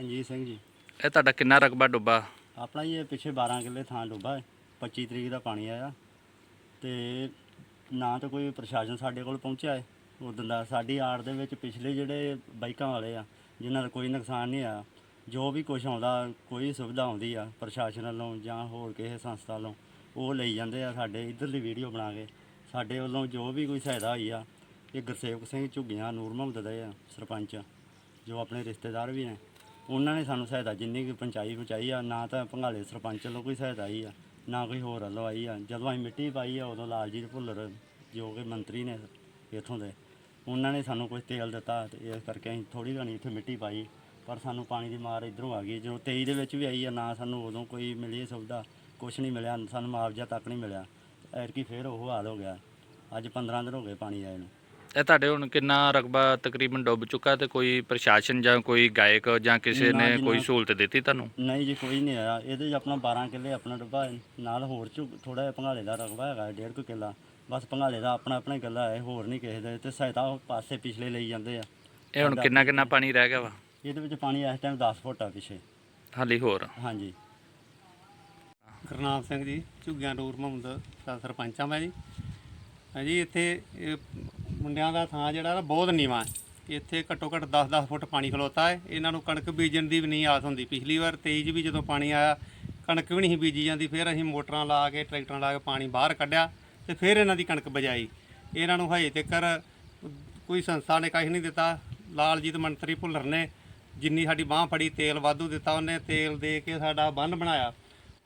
ਰਣਜੀਤ ਸਿੰਘ ਜੀ। ਇਹ ਤੁਹਾਡਾ ਕਿੰਨਾ ਰਕਬਾ ਡੁੱਬਾ? ਆਪਣਾ ਜੀ ਇਹ ਪਿੱਛੇ 12 ਕਿੱਲੇ ਥਾਂ ਡੁੱਬਾ ਹੈ। 25 ਤਰੀਕ ਦਾ ਪਾਣੀ ਆਇਆ। ਤੇ ਨਾ ਤਾਂ ਕੋਈ ਪ੍ਰਸ਼ਾਸਨ ਸਾਡੇ ਕੋਲ ਪਹੁੰਚਿਆ ਹੈ। ਉਦੋਂ ਦਾ ਸਾਡੀ ਆੜ ਦੇ ਵਿੱਚ ਪਿਛਲੇ ਜਿਹੜੇ ਬਾਈਕਾਂ ਵਾਲੇ ਆ ਜਿਨ੍ਹਾਂ ਦਾ ਕੋਈ ਨੁਕਸਾਨ ਨਹੀਂ ਆਇਆ ਜੋ ਵੀ ਕੁਝ ਆਉਂਦਾ ਕੋਈ ਸੁਵਿਧਾ ਆਉਂਦੀ ਆ ਪ੍ਰਸ਼ਾਸਨ ਵੱਲੋਂ ਜਾਂ ਹੋਰ ਕਿਸੇ ਸੰਸਥਾ ਵੱਲੋਂ ਉਹ ਲਈ ਜਾਂਦੇ ਆ ਸਾਡੇ ਇੱਧਰਲੀ ਵੀਡੀਓ ਬਣਾ ਕੇ। ਸਾਡੇ ਵੱਲੋਂ ਜੋ ਵੀ ਕੋਈ ਸਹਾਇਤਾ ਹੋਈ ਆ ਇਹ ਗੁਰਸੇਵਕ ਸਿੰਘ ਝੁੱਗੀਆਂ ਨੂਰ ਮੁਹੰਮਦ ਦੇ ਆ ਸਰਪੰਚ ਜੋ ਆਪਣੇ ਰਿਸ਼ਤੇਦਾਰ ਵੀ ਨੇ। ਉਹਨਾਂ ਨੇ ਸਾਨੂੰ ਸਹਾਇਤਾ ਜਿੰਨੀ ਕੁ ਪਹੁੰਚਾਈ ਪਹੁੰਚਾਈ ਆ, ਨਾ ਤਾਂ ਭੰਗਾਲੇ ਸਰਪੰਚ ਵੱਲੋਂ ਕੋਈ ਸਹਾਇਤਾ ਆਈ ਆ, ਨਾ ਕੋਈ ਹੋਰ ਵੱਲੋਂ ਆਈ ਆ। ਜਦੋਂ ਅਸੀਂ ਮਿੱਟੀ ਪਾਈ ਆ, ਉਦੋਂ ਲਾਲਜੀਤ ਭੁੱਲਰ ਜੋ ਕਿ ਮੰਤਰੀ ਨੇ ਇੱਥੋਂ ਦੇ, ਉਹਨਾਂ ਨੇ ਸਾਨੂੰ ਕੁਝ ਤੇਲ ਦਿੱਤਾ ਤੇ ਇਸ ਕਰਕੇ ਅਸੀਂ ਥੋੜੀ ਘਣੀ ਇੱਥੇ ਮਿੱਟੀ ਪਾਈ, ਪਰ ਸਾਨੂੰ ਪਾਣੀ ਦੀ ਮਾਰ ਇਧਰੋਂ ਆ ਗਈ। ਜਦੋਂ 23 ਦੇ ਵਿੱਚ ਵੀ ਆਈ ਆ, ਨਾ ਸਾਨੂੰ ਉਦੋਂ ਕੋਈ ਮਿਲੀ ਸੁਵਿਧਾ ਕੁਝ ਨਹੀਂ ਮਿਲਿਆ, ਸਾਨੂੰ ਮੁਆਵਜ਼ਾ ਤੱਕ ਨਹੀਂ ਮਿਲਿਆ। ਐਰਕੀ ਫੇਰ ਉਹ ਹਾਲ ਹੋ ਗਿਆ। ਅੱਜ 15 ਦਿਨ ਹੋ ਗਏ ਪਾਣੀ ਆਏ ਨੂੰ। ਇਹ ਤੁਹਾਡੇ ਹੁਣ ਕਿੰਨਾ ਰਕਬਾ ਤਕਰੀਬਨ ਡੁੱਬ ਚੁੱਕਾ ਤੇ ਕੋਈ ਪ੍ਰਸ਼ਾਸਨ ਜਾਂ ਕੋਈ ਗਾਇਕ ਜਾਂ ਕਿਸੇ ਨਾ ਨੇ ਜੀ, ਕੋਈ ਨਾ। ਸਹੂਲਤ ਦਿੱਤੀ ਤੁਹਾਨੂੰ? ਨਹੀਂ ਜੀ ਕੋਈ ਨਹੀਂ ਆਇਆ। ਇਹਦੇ 'ਚ ਆਪਣਾ 12 ਕਿੱਲੇ ਆਪਣਾ ਡੁੱਬਾ ਹੈ। ਨਾਲ ਹੋਰ ਚ ਥੋੜਾ ਜਿਹਾ ਭੰਗਾਲੇ ਦਾ ਰਕਬਾ ਹੈਗਾ ਡੇਢ ਕੁ ਕਿੱਲਾ। ਬਸ ਭੰਗਾਲੇ ਦਾ ਆਪਣਾ ਆਪਣਾ ਹੀ ਗੱਲਾ ਹੈ ਹੋਰ ਨਹੀਂ ਕਿਸੇ ਦੇ। ਤੇ ਸਹਾਇਤਾ ਉਹ ਪਾਸੇ ਪਿਛਲੇ ਲਈ ਜਾਂਦੇ ਆ। ਇਹ ਹੁਣ ਕਿੰਨਾ ਕਿੰਨਾ ਪਾਣੀ ਰਹਿ ਗਿਆ ਵਾ? ਇਹਦੇ ਵਿੱਚ ਪਾਣੀ ਇਸ ਟਾਈਮ 10 ਫੁੱਟ ਆ ਪਿਛੇ। ਹਾਲੀ ਹੋਰ। ਹਾਂਜੀ। ਗੁਰਨਾਮ ਸਿੰਘ ਜੀ ਝੁੱਗੀਆਂ ਨੂਰ ਮੁਹੰਮਦ ਦਾ ਸਰਪੰਚ ਆ ਮੈਂ ਜੀ। ਹਾਂਜੀ ਇੱਥੇ ਇਹ ਮੁੰਡਿਆਂ ਦਾ ਥਾਂ ਜਿਹੜਾ ਨਾ ਬਹੁਤ ਨੀਵਾਂ ਹੈ। ਇੱਥੇ ਘੱਟੋ ਘੱਟ 10-10 ਫੁੱਟ ਪਾਣੀ ਖਲੋਤਾ ਹੈ। ਇਹਨਾਂ ਨੂੰ ਕਣਕ ਬੀਜਣ ਦੀ ਵੀ ਨਹੀਂ ਆਸ ਹੁੰਦੀ। ਪਿਛਲੀ ਵਾਰ 23 'ਚ ਵੀ ਜਦੋਂ ਪਾਣੀ ਆਇਆ, ਕਣਕ ਵੀ ਨਹੀਂ ਬੀਜੀ ਜਾਂਦੀ। ਫਿਰ ਅਸੀਂ ਮੋਟਰਾਂ ਲਾ ਕੇ, ਟਰੈਕਟਰਾਂ ਲਾ ਕੇ ਪਾਣੀ ਬਾਹਰ ਕੱਢਿਆ ਤੇ ਫਿਰ ਇਹਨਾਂ ਦੀ ਕਣਕ ਬਜਾਈ ਇਹਨਾਂ ਨੂੰ ਹਜੇ ਤੱਕ ਕੋਈ ਸੰਸਥਾ ਨੇ ਕਾਹ ਨਹੀਂ ਦਿੱਤਾ। ਲਾਲਜੀਤ ਮੰਤਰੀ ਭੁੱਲਰ ਨੇ ਜਿੰਨੀ ਸਾਡੀ ਬਾਹ ਫੜੀ, ਤੇਲ ਵਾਧੂ ਦਿੱਤਾ ਉਹਨੇ, ਤੇਲ ਦੇ ਕੇ ਸਾਡਾ ਬੰਨ ਬਣਾਇਆ।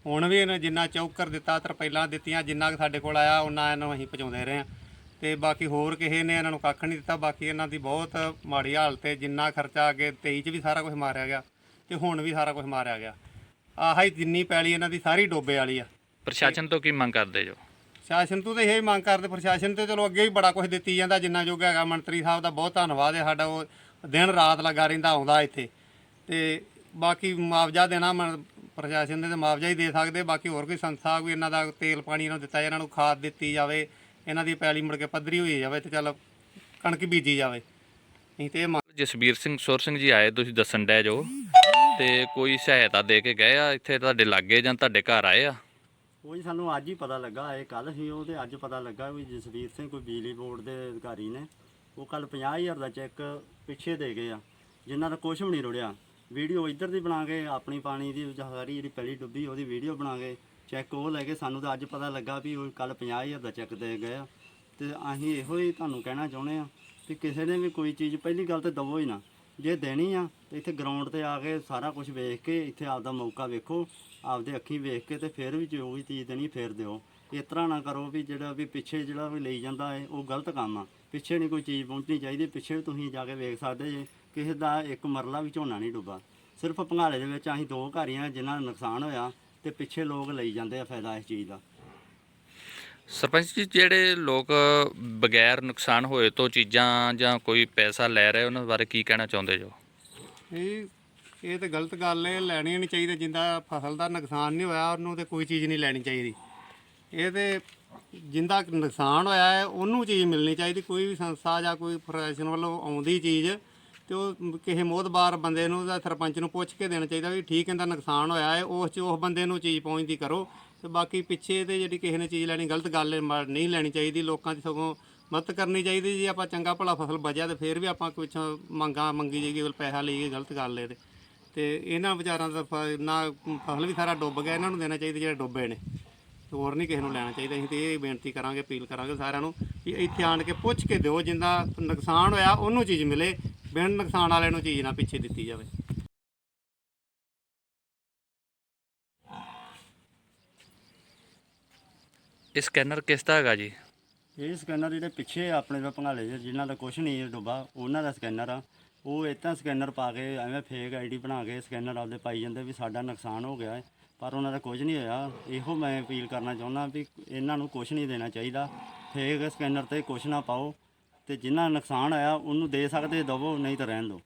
ਹੁਣ ਵੀ ਇਹਨੇ ਜਿੰਨਾ ਚੌਕਰ ਦਿੱਤਾ ਤਰਪੈਲਾਂ ਦਿੱਤੀਆਂ, ਜਿੰਨਾ ਕੁ ਸਾਡੇ ਕੋਲ ਆਇਆ, ਉਹਨਾਂ ਇਹਨੂੰ ਅਸੀਂ ਪਹੁੰਚਾਉਂਦੇ ਰਹੇ ਹਾਂ। ਤੇ ਬਾਕੀ ਹੋਰ ਕਿਸੇ ਨੇ ਇਹਨਾਂ ਨੂੰ ਕੱਖ ਨਹੀਂ ਦਿੱਤਾ ਬਾਕੀ ਇਹਨਾਂ ਦੀ ਬਹੁਤ ਮਾੜੀ ਹਾਲਤ ਹੈ ਜਿੰਨਾ ਖਰਚਾ ਅੱਗੇ 23 ਚ ਵੀ ਸਾਰਾ ਕੁਝ ਮਾਰਿਆ ਗਿਆ ਤੇ ਹੁਣ ਵੀ ਸਾਰਾ ਕੁਝ ਮਾਰਿਆ ਗਿਆ। ਆਹ ਹੀ ਜਿੰਨੀ ਪੈਲੀ ਇਹਨਾਂ ਦੀ ਸਾਰੀ ਡੋਬੇ ਵਾਲੀ ਆ। ਪ੍ਰਸ਼ਾਸਨ ਤੋਂ ਕੀ ਮੰਗ ਕਰਦੇ ਜੋ? ਸ਼ਾਸਨ ਤੋਂ ਤਾਂ ਇਹ ਮੰਗ ਕਰਦੇ ਪ੍ਰਸ਼ਾਸਨ ਤੇ ਚਲੋ ਅੱਗੇ ਵੀ ਬੜਾ ਕੁਝ ਦਿੱਤੀ ਜਾਂਦਾ ਜਿੰਨਾ ਜੋਗਾ ਹੈਗਾ ਮੰਤਰੀ ਸਾਹਿਬ ਦਾ ਬਹੁਤ ਧੰਨਵਾਦ ਹੈ ਸਾਡਾ ਉਹ ਦਿਨ ਰਾਤ ਲੱਗਾ ਰਹਿੰਦਾ ਆਉਂਦਾ ਇੱਥੇ। ਤੇ ਬਾਕੀ ਮੁਆਵਜ਼ਾ ਦੇਣਾ ਪ੍ਰਸ਼ਾਸਨ ਨੇ ਤੇ ਮੁਆਵਜ਼ਾ ਹੀ ਦੇ ਸਕਦੇ ਬਾਕੀ ਹੋਰ ਕੋਈ ਸੰਸਥਾ ਕੋਈ ਇਹਨਾਂ ਦਾ ਤੇਲ ਪਾਣੀ ਇਹਨਾਂ ਨੂੰ ਦਿੱਤਾ ਇਹਨਾਂ ਨੂੰ ਖਾਦ ਦਿੱਤੀ ਜਾਵੇ ਇਹਨਾਂ ਦੀ ਪੈਲੀ ਮੁੜ ਕੇ ਪੱਧਰੀ ਹੋਈ ਜਾਵੇ ਤੇ ਚੱਲ ਕਣਕ ਬੀਜੀ ਜਾਵੇ। ਨਹੀਂ ਤੇ ਇਹ ਮੰਗ- ਜਸਬੀਰ ਸਿੰਘ ਸੁਰ ਸਿੰਘ ਜੀ ਆਏ ਤੁਸੀਂ ਦੱਸਣ ਡੈ ਜੋ। ਤੇ ਕੋਈ ਸਹਾਇਤਾ ਦੇ ਕੇ ਗਏ ਆ ਇੱਥੇ ਤੁਹਾਡੇ ਲਾਗੇ ਜਾਂ ਤੁਹਾਡੇ ਘਰ ਆਏ ਆ? ਉਹ ਜੀ ਸਾਨੂੰ ਅੱਜ ਹੀ ਪਤਾ ਲੱਗਾ ਇਹ ਕੱਲ ਸੀ ਉਹ ਤੇ ਅੱਜ ਪਤਾ ਲੱਗਾ ਵੀ ਜਸਵੀਰ ਸਿੰਘ ਕੋਈ ਬਿਜਲੀ ਬੋਰਡ ਦੇ ਅਧਿਕਾਰੀ ਨੇ। ਉਹ ਕੱਲ 50000 ਦਾ ਚੈੱਕ ਪਿੱਛੇ ਦੇ ਗਏ ਆ ਜਿਨ੍ਹਾਂ ਦਾ ਕੁਝ ਵੀ ਨਹੀਂ ਰੁੜਿਆ। ਵੀਡੀਓ ਇੱਧਰ ਦੀ ਬਣਾ ਕੇ ਆਪਣੀ ਪਾਣੀ ਦੀ ਜਹਾਰੀ ਜਿਹੜੀ ਪਹਿਲੀ ਡੁੱਬੀ ਉਹਦੀ ਵੀਡੀਓ ਬਣਾ ਕੇ ਚੈੱਕ ਉਹ ਲੈ ਕੇ ਸਾਨੂੰ ਤਾਂ ਅੱਜ ਪਤਾ ਲੱਗਾ ਵੀ ਉਹ ਕੱਲ 50000 ਦਾ ਚੈੱਕ ਦੇ ਗਏ ਆ। ਤੇ ਅਸੀਂ ਇਹੋ ਹੀ ਤੁਹਾਨੂੰ ਕਹਿਣਾ ਚਾਹੁੰਦੇ ਆ ਕਿ ਕਿਸੇ ਨੇ ਵੀ ਕੋਈ ਚੀਜ਼, ਪਹਿਲੀ ਗੱਲ ਤੇ ਦਵੋ ਹੀ ਨਾ। ਜੇ ਦੇਣੀ ਆ, ਤੇ ਇੱਥੇ ਗਰਾਊਂਡ ਤੇ ਆ ਕੇ ਸਾਰਾ ਕੁਝ ਵੇਖ ਕੇ ਇੱਥੇ ਆਪਦਾ ਮੌਕਾ ਵੇਖੋ, ਆਪਦੇ ਅੱਖੀਂ ਵੇਖ ਕੇ ਤੇ ਫਿਰ ਵੀ ਜੋ ਵੀ ਚੀਜ਼ ਦੇਣੀ ਫਿਰ ਦਿਓ। ਇਸ ਤਰ੍ਹਾਂ ਨਾ ਕਰੋ ਵੀ ਜਿਹੜਾ ਵੀ ਪਿੱਛੇ ਜਿਹੜਾ ਵੀ ਲਈ ਜਾਂਦਾ ਹੈ, ਉਹ ਗਲਤ ਕੰਮ ਆ। ਪਿੱਛੇ ਨਹੀਂ ਕੋਈ ਚੀਜ਼ ਪਹੁੰਚਣੀ ਚਾਹੀਦੀ, ਪਿੱਛੇ ਵੀ ਤੁਸੀਂ ਜਾ ਕੇ ਵੇਖ ਸਕਦੇ ਜੇ, ਕਿਸੇ ਦਾ ਇੱਕ ਮਰਲਾ ਵੀ ਝੋਨਾ ਨਹੀਂ ਡੁੱਬਾ। ਸਿਰਫ ਭੰਗਾਲੇ ਦੇ ਵਿੱਚ ਅਸੀਂ ਦੋ ਘਰ ਹੀ ਆ ਜਿਨ੍ਹਾਂ ਦਾ ਨੁਕਸਾਨ ਹੋਇਆ ਤੇ ਪਿੱਛੇ ਲੋਕ ਲਈ ਜਾਂਦੇ ਆ ਫਾਇਦਾ ਇਸ ਚੀਜ਼ ਦਾ। ਸਰਪੰਚ ਜੀ ਜਿਹੜੇ ਲੋਕ ਬਗੈਰ ਨੁਕਸਾਨ ਹੋਏ ਤੋਂ ਚੀਜ਼ਾਂ ਜਾਂ ਕੋਈ ਪੈਸਾ ਲੈ ਰਹੇ ਉਹਨਾਂ ਬਾਰੇ ਕੀ ਕਹਿਣਾ ਚਾਹੁੰਦੇ ਜੋ? ਇਹ ਇਹ ਤੇ ਗਲਤ ਗੱਲ ਹੈ ਲੈਣੀ ਨਹੀਂ ਚਾਹੀਦੀ ਜਿੰਦਾ ਫਸਲ ਦਾ ਨੁਕਸਾਨ ਨਹੀਂ ਹੋਇਆ ਉਹਨੂੰ ਤੇ ਕੋਈ ਚੀਜ਼ ਨਹੀਂ ਲੈਣੀ ਚਾਹੀਦੀ। ਇਹ ਤੇ ਜਿੰਦਾ ਨੁਕਸਾਨ ਹੋਇਆ ਹੈ ਉਹਨੂੰ ਚੀਜ਼ ਮਿਲਣੀ ਚਾਹੀਦੀ ਕੋਈ ਵੀ ਸੰਸਥਾ ਜਾਂ ਕੋਈ ਪ੍ਰਸ਼ਾਸਨ ਵੱਲੋਂ ਆਉਂਦੀ ਚੀਜ਼ ਤੇ ਉਹ ਕਿਸੇ ਮੋਦਬਾਰ ਬੰਦੇ ਨੂੰ ਜਾਂ ਸਰਪੰਚ ਨੂੰ ਪੁੱਛ ਕੇ ਦੇਣਾ ਚਾਹੀਦਾ ਵੀ ਠੀਕ ਇਹਦਾ ਨੁਕਸਾਨ ਹੋਇਆ ਹੈ, ਉਸ ਚ ਉਸ ਬੰਦੇ ਨੂੰ ਚੀਜ਼ ਪਹੁੰਚਦੀ ਕਰੋ। ਤੇ ਬਾਕੀ ਪਿੱਛੇ ਤੇ ਜਿਹੜੀ ਕਿਸੇ ਨੇ ਚੀਜ਼ ਲੈਣੀ, ਗਲਤ ਗੱਲ ਹੈ ਮ- ਨਹੀਂ ਲੈਣੀ ਚਾਹੀਦੀ, ਲੋਕਾਂ ਦੀ ਸਗੋਂ ਮਦਦ ਕਰਨੀ ਚਾਹੀਦੀ ਜੇ, ਆਪਾਂ ਚੰਗਾ ਭਲਾ ਫਸਲ ਬਚਿਆ ਤੇ ਫਿਰ ਵੀ ਆਪਾਂ ਕੁਛ ਮੰਗਾ ਮੰਗੀ ਜਾਈਏ ਪੈਸਾ ਲਈਏ ਗਲਤ ਗੱਲ ਹੈ ਤੇ। ਇਹਨਾਂ ਵਿਚਾਰਾਂ ਦਾ ਫ- ਨਾ ਫਸਲ ਵੀ ਸਾਰਾ ਡੁੱਬ ਗਿਆ, ਇਹਨਾਂ ਨੂੰ ਦੇਣਾ ਚਾਹੀਦਾ ਜਿਹੜੇ ਡੁੱਬੇ ਨੇ। ਤੇ ਹੋਰ ਨਹੀਂ ਕਿਸੇ ਨੂੰ ਲੈਣਾ ਚਾਹੀਦਾ, ਅਸੀਂ ਤੇ ਇਹ ਬੇਨਤੀ ਕਰਾਂਗੇ, ਅਪੀਲ ਕਰਾਂਗੇ ਸਾਰਿਆਂ ਨੂੰ ਵੀ ਇੱਥੇ ਆਣ ਕੇ ਪੁੱਛ ਕੇ ਦਿਓ, ਜਿੰਦਾ ਨੁਕਸਾਨ ਹੋਇਆ, ਉਹਨੂੰ ਚੀਜ਼ ਮਿਲੇ ਬਿਨ ਨੁਕਸਾਨ ਵਾਲੇ ਨੂੰ ਚੀਜ਼ ਨਾ ਪਿੱਛੇ ਦਿੱਤੀ ਜਾਵੇ। ਇਹ ਸਕੈਨਰ ਕਿਸ ਦਾ ਹੈਗਾ ਜੀ? ਇਹ ਸਕੈਨਰ ਜਿਹੜੇ ਪਿੱਛੇ ਆਪਣੇ ਕੋਲ ਭੰਗਾਲੇ ਜਿਹੇ ਜਿਨ੍ਹਾਂ ਦਾ ਕੁਝ ਨਹੀਂ ਡੁੱਬਾ ਉਹਨਾਂ ਦਾ ਸਕੈਨਰ ਆ। ਉਹ ਇਤਾਂ ਸਕੈਨਰ ਪਾ ਕੇ ਐਵੇਂ ਫੇਕ ਆਈਡੀ ਬਣਾ ਕੇ ਸਕੈਨਰ ਆਪਦੇ ਪਾਈ ਜਾਂਦੇ ਵੀ ਸਾਡਾ ਨੁਕਸਾਨ ਹੋ ਗਿਆ ਹੈ ਪਰ ਉਹਨਾਂ ਦਾ ਕੁਝ ਨਹੀਂ ਹੋਇਆ। ਇਹੋ ਮੈਂ ਅਪੀਲ ਕਰਨਾ ਚਾਹੁੰਦਾ ਵੀ ਇਹਨਾਂ ਨੂੰ ਕੁਝ ਨਹੀਂ ਦੇਣਾ ਚਾਹੀਦਾ। ਫੇਕ ਸਕੈਨਰ ਤੇ ਕੁਝ ਨਾ ਪਾਓ। ਤੇ ਜਿੰਨਾ ਨੁਕਸਾਨ ਆਇਆ ਉਹਨੂੰ ਦੇ ਸਕਦੇ ਦਵੋ ਨਹੀਂ ਤਾਂ ਰਹਿਣ ਦਿਓ।